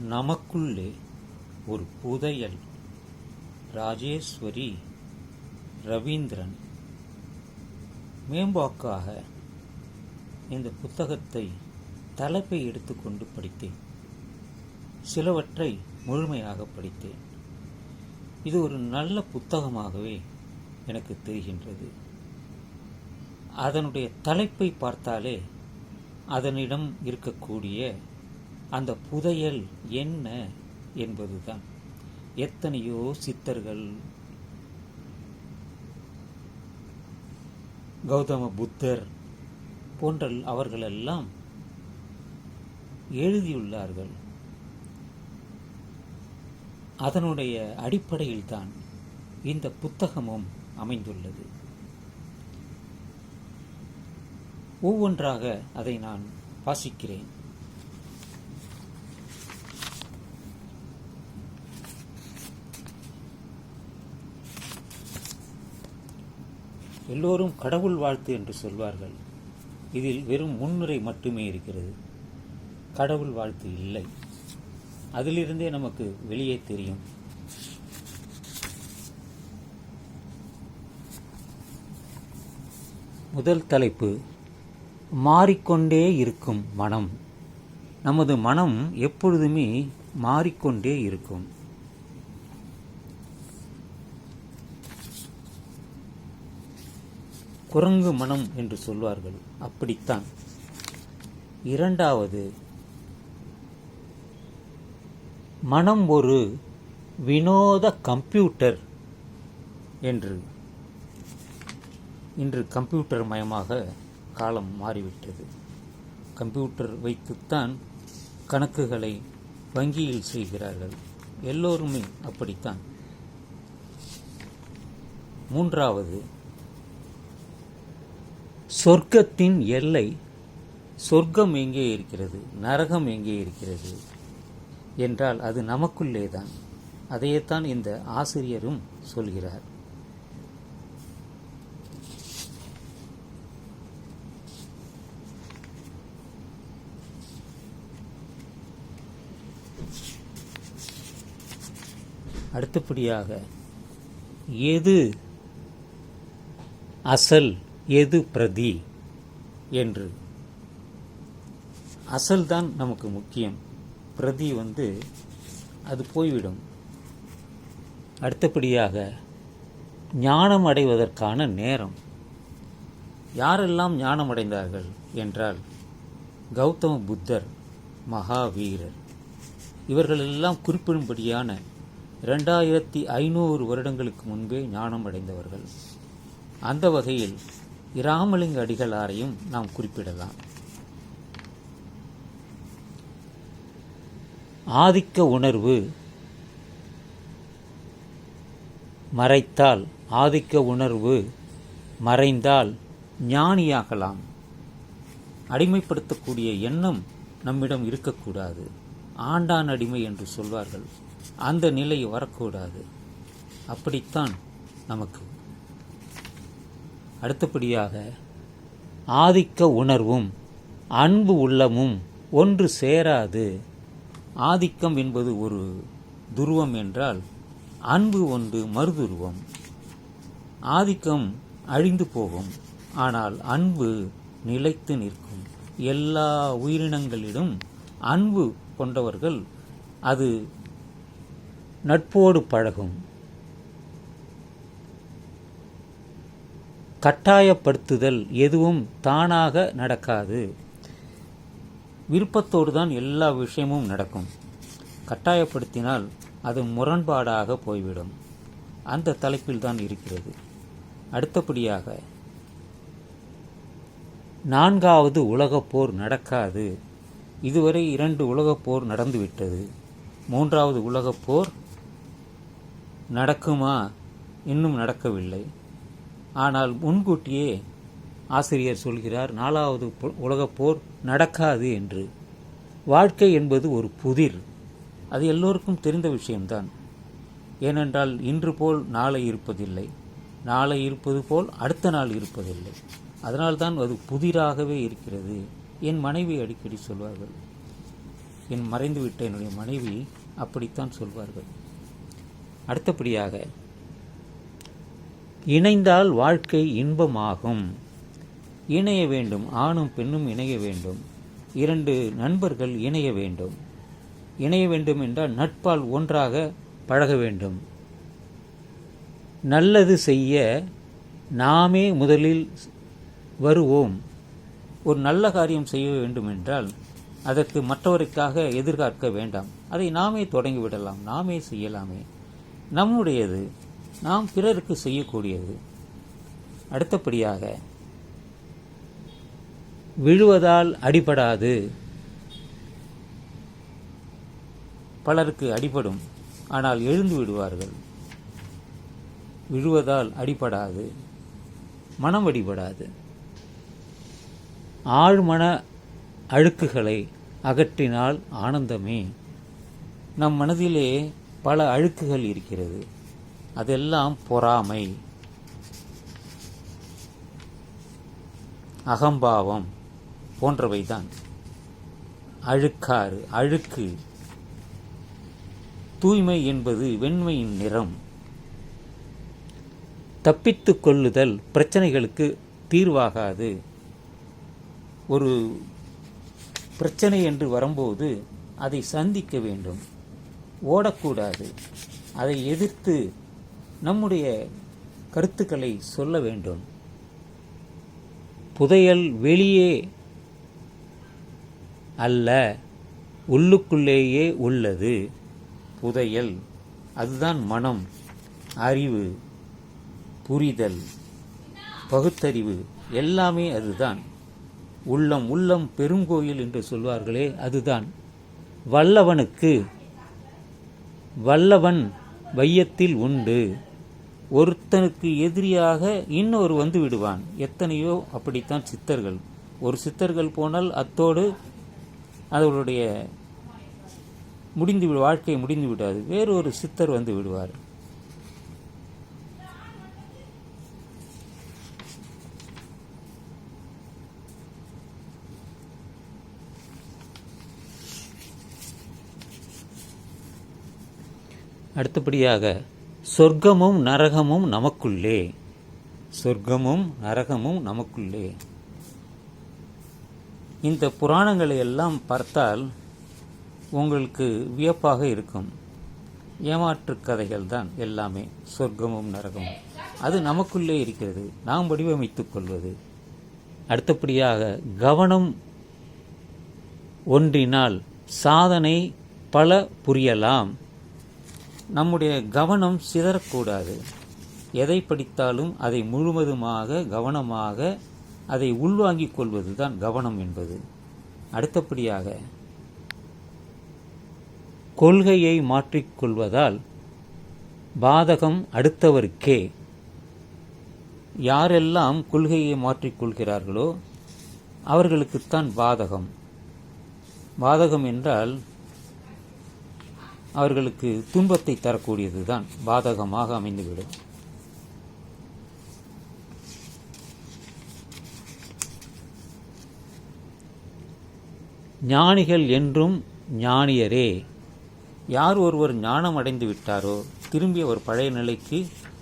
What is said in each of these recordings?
நமக்குள்ளே ஒரு புதையல். ராஜேஸ்வரி ரவீந்திரன். மேம்பாக்காக இந்த புத்தகத்தை தலைப்பை எடுத்துக்கொண்டு படித்தேன். சிலவற்றை முழுமையாக படித்தேன். இது ஒரு நல்ல புத்தகமாகவே எனக்கு தெரிகின்றது. அதனுடைய தலைப்பை பார்த்தாலே அதனிடம் இருக்கக்கூடிய அந்த புதையல் என்ன என்பதுதான். எத்தனையோ சித்தர்கள் கௌதம புத்தர் போன்ற அவர்களெல்லாம் எழுதியுள்ளார்கள். அதனுடைய அடிப்படையில்தான் இந்த புத்தகமும் அமைந்துள்ளது. ஒவ்வொன்றாக அதை நான் வாசிக்கிறேன். எல்லோரும் கடவுள் வாழ்த்து என்று சொல்வார்கள். இதில் வெறும் முன்னுரை மட்டுமே இருக்கிறது. கடவுள் வாழ்த்து இல்லை. அதிலிருந்தே நமக்கு வெளியே தெரியும். முதல் தலைப்பு மாறிக்கொண்டே இருக்கும் மனம். நமது மனம் எப்பொழுதுமே மாறிக்கொண்டே இருக்கும். குரங்கு மனம் என்று சொல்வார்கள். அப்படித்தான். இரண்டாவது மனம் ஒரு வினோத கம்ப்யூட்டர் என்று இன்று கம்ப்யூட்டர் மயமாக காலம் மாறிவிட்டது. கம்ப்யூட்டர் வைத்துத்தான் கணக்குகளை வங்கியில் செய்கிறார்கள். எல்லோருமே அப்படித்தான். மூன்றாவது சொர்க்கத்தின் எல்லை சொர்க்கம் எங்கே இருக்கிறது நரகம் எங்கே இருக்கிறது என்றால் அது நமக்குள்ளே தான் அதையேத்தான் இந்த ஆசிரியரும் சொல்கிறார். அடுத்தபடியாக எது அசல் எது பிரதி என்று. அசல் தான் நமக்கு முக்கியம். பிரதி வந்து அது போய்விடும். அடுத்தபடியாக ஞானம் அடைவதற்கான நேரம். யாரெல்லாம் ஞானம் அடைந்தார்கள் என்றால் கௌதம புத்தர் மகாவீரர். இவர்களெல்லாம் குறிப்பிடும்படியான இரண்டாயிரத்தி ஐநூறு வருடங்களுக்கு முன்பே ஞானம் அடைந்தவர்கள். அந்த வகையில் இராமலிங்க அடிகளாரையும் நாம் குறிப்பிடலாம். ஆதிக்க உணர்வு மறைத்தால் ஆதிக்க உணர்வு மறைந்தால் ஞானியாகலாம். அடிமைப்படுத்தக்கூடிய எண்ணம் நம்மிடம் இருக்கக்கூடாது. ஆண்டான் அடிமை என்று சொல்வார்கள். அந்த நிலை வரக்கூடாது. அப்படித்தான் நமக்கு அடுத்தபடியாக ஆதிக்க உணர்வும் அன்பு உள்ளமும் ஒன்று சேராது. ஆதிக்கம் என்பது ஒரு துருவம் என்றால் அன்பு ஒன்று மறுதுருவம். ஆதிக்கம் அழிந்து போகும் ஆனால் அன்பு நிலைத்து நிற்கும். எல்லா உயிரினங்களிலும் அன்பு கொண்டவர்கள் அது நட்போடு பழகும். கட்டாயப்படுத்துதல் எதுவும் தானாக நடக்காது. விருப்பத்தோடு தான் எல்லா விஷயமும் நடக்கும். கட்டாயப்படுத்தினால் அது முரண்பாடாக போய்விடும். அந்த தலைப்பில் தான் இருக்கிறது. அடுத்தபடியாக நான்காவது உலகப் போர் நடக்காது. இதுவரை இரண்டு உலகப் போர் நடந்துவிட்டது. மூன்றாவது உலகப் போர் நடக்குமா? இன்னும் நடக்கவில்லை. ஆனால் முன்கூட்டியே ஆசிரியர் சொல்கிறார் நாலாவது உலகப் போர் நடக்காது என்று. வாழ்க்கை என்பது ஒரு புதிர். அது எல்லோருக்கும் தெரிந்த விஷயம்தான். ஏனென்றால் இன்று போல் நாளை இருப்பதில்லை. நாளை இருப்பது போல் அடுத்த நாள் இருப்பதில்லை. அதனால்தான் அது புதிராகவே இருக்கிறது. என் மனைவி அடிக்கடி சொல்வார்கள். என் மறைந்துவிட்ட என்னுடைய மனைவி அப்படித்தான் சொல்வார்கள். அடுத்தபடியாக இணைந்தால் வாழ்க்கை இன்பமாகும். இணைய வேண்டும் ஆணும் பெண்ணும் இணைய வேண்டும். இரண்டு நண்பர்கள் இணைய வேண்டும். இணைய வேண்டும் என்றால் நட்பால் ஒன்றாக பழக வேண்டும். நல்லது செய்ய நாமே முதலில் வருவோம். ஒரு நல்ல காரியம் செய்ய வேண்டும் என்றால் அதற்கு மற்றவருக்காக எதிர்பார்க்க வேண்டாம். அதை நாமே தொடங்கிவிடலாம் நாமே செய்யலாமே. நம்முடையது நாம் பிறருக்கு செய்யக்கூடியது அடுத்தபடியாக விழுவதால் அடிபடாது. பலருக்கு அடிபடும். ஆனால் எழுந்து விடுவார்கள். விழுவதால் அடிபடாது. மனம் அடிபடாது ஆழ்மன அழுக்குகளை அகற்றினால் ஆனந்தமே. நம் மனதிலே பல அழுக்குகள் இருக்கிறது. அதெல்லாம் பொறாமை. அகம்பாவம் போன்றவைதான். அழுக்காறு அழுக்கு. தூய்மை என்பது வெண்மையின் நிறம். தப்பித்து கொள்ளுதல் பிரச்சனைகளுக்கு தீர்வாகாது. ஒரு பிரச்சனை என்று வரும்போது அதை சந்திக்க வேண்டும். ஓடக்கூடாது. அதை எதிர்த்து நம்முடைய கருத்துக்களை சொல்ல வேண்டும். புதையல் வெளியே அல்ல உள்ளுக்குள்ளேயே உள்ளது. புதையல் அதுதான் மனம் அறிவு புரிதல் பகுத்தறிவு எல்லாமே அதுதான். உள்ளம் உள்ளம் பெருங்கோயில் என்று சொல்வார்களே அதுதான். வல்லவனுக்கு வல்லவன் வையத்தில் உண்டு. ஒருத்தனுக்கு எதிரியாக இன்னொரு வந்து விடுவான். எத்தனையோ அப்படித்தான் சித்தர்கள். ஒரு சித்தர்கள் போனால் அத்தோடு அவருடைய முடிந்து விடு வாழ்க்கை முடிந்து விடாது. வேறொரு சித்தர் வந்து விடுவார். அடுத்தபடியாக சொர்க்கமும் நரகமும் நமக்குள்ளே. சொர்க்கமும் நரகமும் நமக்குள்ளே. இந்த புராணங்களை எல்லாம் பார்த்தால் உங்களுக்கு வியப்பாக இருக்கும். ஏமாற்று கதைகள் தான் எல்லாமே சொர்க்கமும் நரகமும். அது நமக்குள்ளே இருக்கிறது நாம் வடிவமைத்துக் கொள்வது. அடுத்தபடியாக கவனம் ஒன்றினால் சாதனை பல புரியலாம். நம்முடைய கவனம் சிதறக்கூடாது. எதை படித்தாலும் அதை முழுவதுமாக கவனமாக அதை உள்வாங்கிக் கொள்வது தான் கவனம் என்பது. அடுத்தபடியாக கொள்கையை மாற்றிக்கொள்வதால் பாதகம் அடுத்தவருக்கே. யாரெல்லாம் கொள்கையை மாற்றிக்கொள்கிறார்களோ அவர்களுக்குத்தான் பாதகம். பாதகம் என்றால் அவர்களுக்கு துன்பத்தை தரக்கூடியதுதான் பாதகமாக அமைந்துவிடும். ஞானிகள் என்றும் ஞானியரே யார் ஒருவர் ஞானம் அடைந்து விட்டாரோ திரும்பி அவர் பழைய நிலைக்கு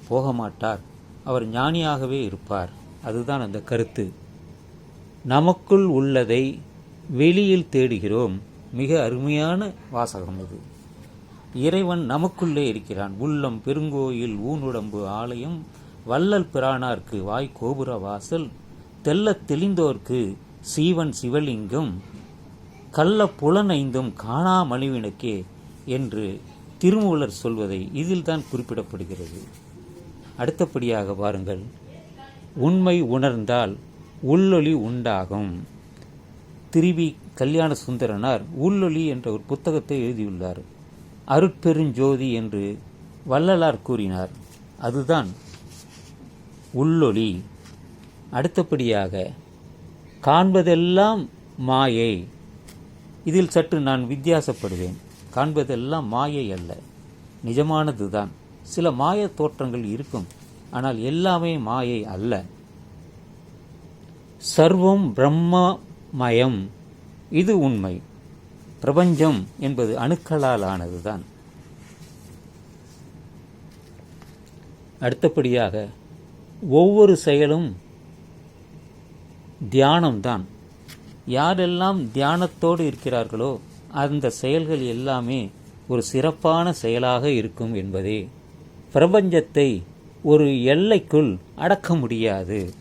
போக மாட்டார் அவர் ஞானியாகவே இருப்பார். அதுதான் அந்த கருத்து. நமக்குள் உள்ளதை வெளியில் தேடுகிறோம். மிக அருமையான வாசகம் அது. இறைவன் நமக்குள்ளே இருக்கிறான். உள்ளம் பெருங்கோயில் ஊனுடம்பு ஆலயம் வள்ளல் பிரானார்க்கு வாய் கோபுர வாசல் தெள்ளத் தெளிந்தோர்க்கு சீவன் சிவலிங்கம் கள்ள புலனைந்தும் காணாமணிவினுக்கே என்று திருமூலர் சொல்வதை இதில்தான் குறிப்பிடப்படுகிறது. அடுத்தபடியாக பாருங்கள். உண்மை உணர்ந்தால் உள்ளொளி உண்டாகும். திருவி கல்யாண சுந்தரனார் உள்ளொளி என்ற ஒரு புத்தகத்தை எழுதியுள்ளார். அருட்பெருஞ்சோதி என்று வள்ளலார் கூறினார். அதுதான் உள்ளொளி. அடுத்தபடியாக காண்பதெல்லாம் மாயை. இதில் சற்று நான் வித்தியாசப்படுவேன். காண்பதெல்லாம் மாயை அல்ல. நிஜமானதுதான். சில மாய தோற்றங்கள் இருக்கும். ஆனால் எல்லாமே மாயை அல்ல. சர்வம் பிரம்மமயம். இது உண்மை. பிரபஞ்சம் என்பது அணுக்களால் ஆனதுதான் அடுத்தபடியாக ஒவ்வொரு செயலும் தியானம்தான். யாரெல்லாம் தியானத்தோடு இருக்கிறார்களோ அந்த செயல்கள் எல்லாமே ஒரு சிறப்பான செயலாக இருக்கும் என்பதே. பிரபஞ்சத்தை ஒரு எல்லைக்குள் அடக்க முடியாது.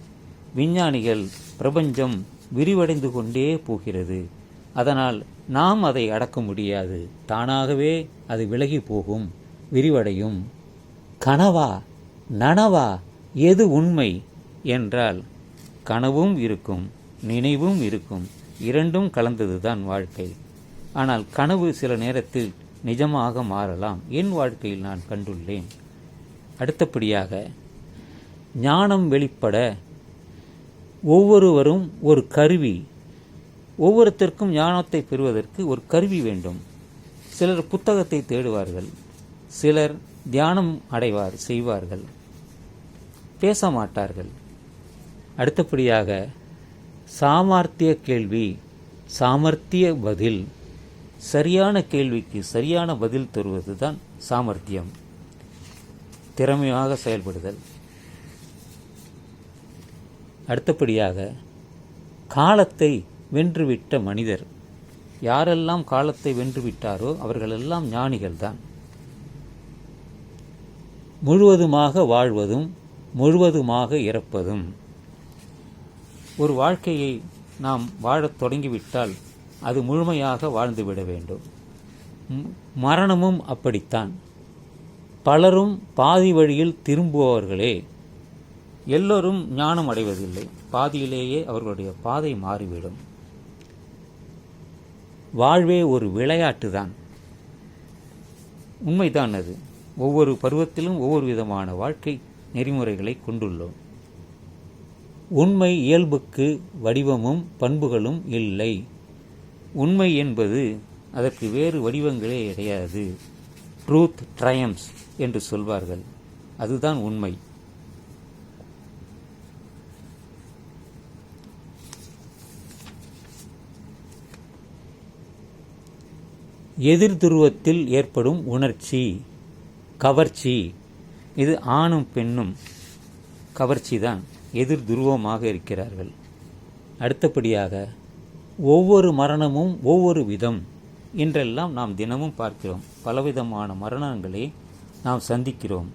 விஞ்ஞானிகள் பிரபஞ்சம் விரிவடைந்து கொண்டே போகிறது. அதனால் நாம் அதை அடக்க முடியாது. தானாகவே அது விலகி போகும் விரிவடையும். கனவா நனவா எது உண்மை என்றால் கனவும் இருக்கும் நினைவும் இருக்கும். இரண்டும் கலந்ததுதான் வாழ்க்கை. ஆனால் கனவு சில நேரத்தில் நிஜமாக மாறலாம். என் வாழ்க்கையில் நான் கண்டுள்ளேன். அடுத்தபடியாக ஞானம் வெளிப்பட ஒவ்வொருவரும் ஒரு கருவி ஒவ்வொருத்தருக்கும் ஞானத்தை பெறுவதற்கு ஒரு கருவி வேண்டும். சிலர் புத்தகத்தை தேடுவார்கள். சிலர் தியானம் அடைவார் செய்வார்கள். பேச மாட்டார்கள் அடுத்தபடியாக சாமர்த்திய கேள்வி சாமர்த்திய பதில் சரியான கேள்விக்கு சரியான பதில் தருவதுதான் சாமர்த்தியம். திறமையாக செயல்படுதல். அடுத்தபடியாக காலத்தை வென்றுவிட்ட மனிதர். யாரெல்லாம் காலத்தை வென்றுவிட்டாரோ அவர்களெல்லாம் ஞானிகள்தான். முழுவதுமாக வாழ்வதும் முழுவதுமாக இறப்பதும். ஒரு வாழ்க்கையை நாம் வாழத் தொடங்கிவிட்டால் அது முழுமையாக வாழ்ந்துவிட வேண்டும். மரணமும் அப்படித்தான். பலரும் பாதி வழியில் திரும்புபவர்களே. எல்லோரும் ஞானம் அடைவதில்லை. பாதியிலேயே அவர்களுடைய பாதை மாறிவிடும். வாழ்வே ஒரு விளையாட்டு தான் உண்மைதான் அது. ஒவ்வொரு பருவத்திலும் ஒவ்வொரு விதமான வாழ்க்கை நெறிமுறைகளை கொண்டுள்ளோம். உண்மை இயல்புக்கு வடிவமும் பண்புகளும் இல்லை. உண்மை என்பது அதற்கு வேறு வடிவங்களே கிடையாது. ட்ரூத் ட்ரையம்ஸ் என்று சொல்வார்கள். அதுதான் உண்மை. எதிர் துருவத்தில் ஏற்படும் உணர்ச்சி கவர்ச்சி. இது ஆணும் பெண்ணும் கவர்ச்சி தான். எதிர் துருவமாக இருக்கிறார்கள். அடுத்தபடியாக ஒவ்வொரு மரணமும் ஒவ்வொரு விதம் என்றெல்லாம் நாம் தினமும் பார்க்கிறோம். பலவிதமான மரணங்களை நாம் சந்திக்கிறோம்.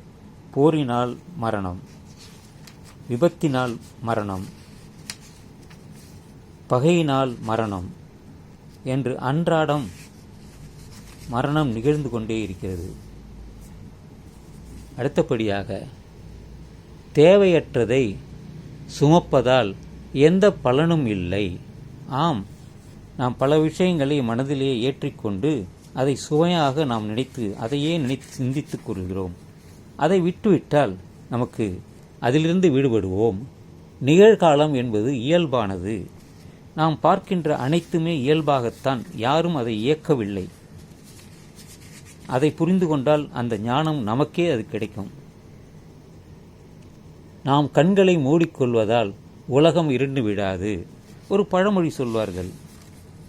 போரினால் மரணம் விபத்தினால் மரணம் பகையினால் மரணம் என்று அன்றாடம் மரணம் நிகழ்ந்து கொண்டே இருக்கிறது. அடுத்தபடியாக தேவையற்றதை சுமப்பதால் எந்த பலனும் இல்லை. ஆம் நாம் பல விஷயங்களை மனதிலே ஏற்றிக்கொண்டு அதை சுவையாக நாம் நினைத்து அதையே நினைத்து சிந்தித்துக் கொள்கிறோம். அதை விட்டுவிட்டால் நமக்கு அதிலிருந்து விடுபடுவோம். நிகழ்காலம் என்பது இயல்பானது. நாம் பார்க்கின்ற அனைத்துமே இயல்பாகத்தான் யாரும் அதை இயக்கவில்லை. அதை புரிந்து கொண்டால் அந்த ஞானம் நமக்கே அது கிடைக்கும். நாம் கண்களை மூடிக்கொள்வதால் உலகம் இருண்டு விடாது. ஒரு பழமொழி சொல்வார்கள்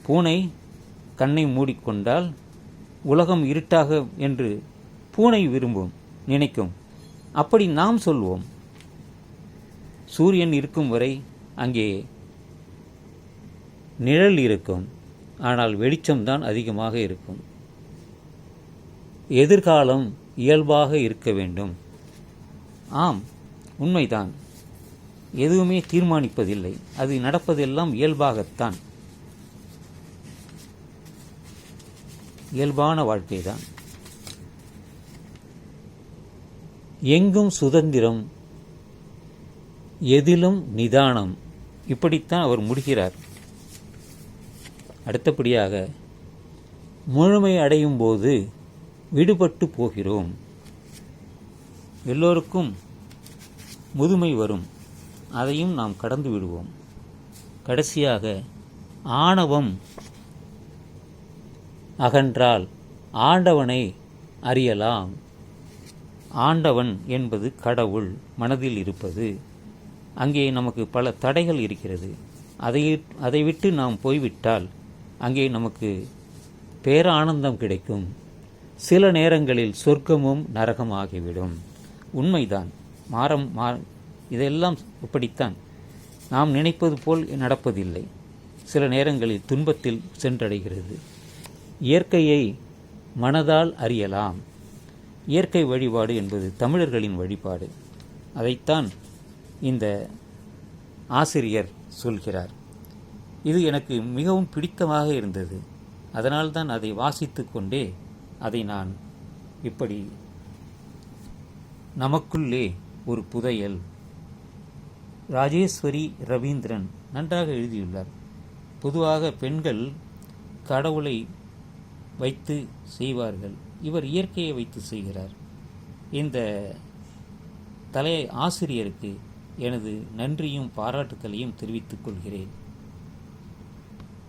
பூனை கண்ணை மூடிக்கொண்டால் உலகம் இருட்டாக என்று பூனை விரும்பும் நினைக்கும். அப்படி நாம் சொல்வோம் சூரியன் இருக்கும் வரை அங்கே நிழல் இருக்கும் ஆனால் வெளிச்சம்தான் அதிகமாக இருக்கும். எதிர்காலம் இயல்பாக இருக்க வேண்டும். ஆம் உண்மைதான். எதுவுமே தீர்மானிப்பதில்லை. அது நடப்பதெல்லாம் இயல்பாகத்தான். இயல்பான வாழ்க்கைதான். எங்கும் சுதந்திரம் எதிலும் நிதானம். இப்படித்தான் அவர் முடிகிறார். அடுத்தபடியாக முழுமை அடையும் போது விடுபட்டு போகிறோம். எல்லோருக்கும் முதுமை வரும். அதையும் நாம் கடந்து விடுவோம். கடைசியாக ஆணவம் அகன்றால் ஆண்டவனை அறியலாம். ஆண்டவன் என்பது கடவுள் மனதில் இருப்பது. அங்கே நமக்கு பல தடைகள் இருக்கிறது. அதை அதை விட்டு நாம் போய்விட்டால் அங்கே நமக்கு பேரானந்தம் கிடைக்கும். சில நேரங்களில் சொர்க்கமும் நரகம் ஆகிவிடும் உண்மைதான். மாறம் மா இதெல்லாம் இப்படித்தான். நாம் நினைப்பது போல் நடப்பதில்லை. சில நேரங்களில் துன்பத்தில் சென்றடைகிறது. இயற்கையை மனதால் அறியலாம். இயற்கை வழிபாடு என்பது தமிழர்களின் வழிபாடு. அதைத்தான் இந்த ஆசிரியர் சொல்கிறார். இது எனக்கு மிகவும் பிடித்தமாக இருந்தது. அதனால்தான் அதை வாசித்து கொண்டே அதை நான் இப்படி நமக்குள்ளே ஒரு புதையல். ராஜேஸ்வரி ரவீந்திரன் நன்றாக எழுதியுள்ளார். பொதுவாக பெண்கள் கடவுளை வைத்து செய்வார்கள். இவர் இயற்கையை வைத்து செய்கிறார். இந்த தலை ஆசிரியருக்கு எனது நன்றியும் பாராட்டுதலையும் தெரிவித்துக் கொள்கிறேன்.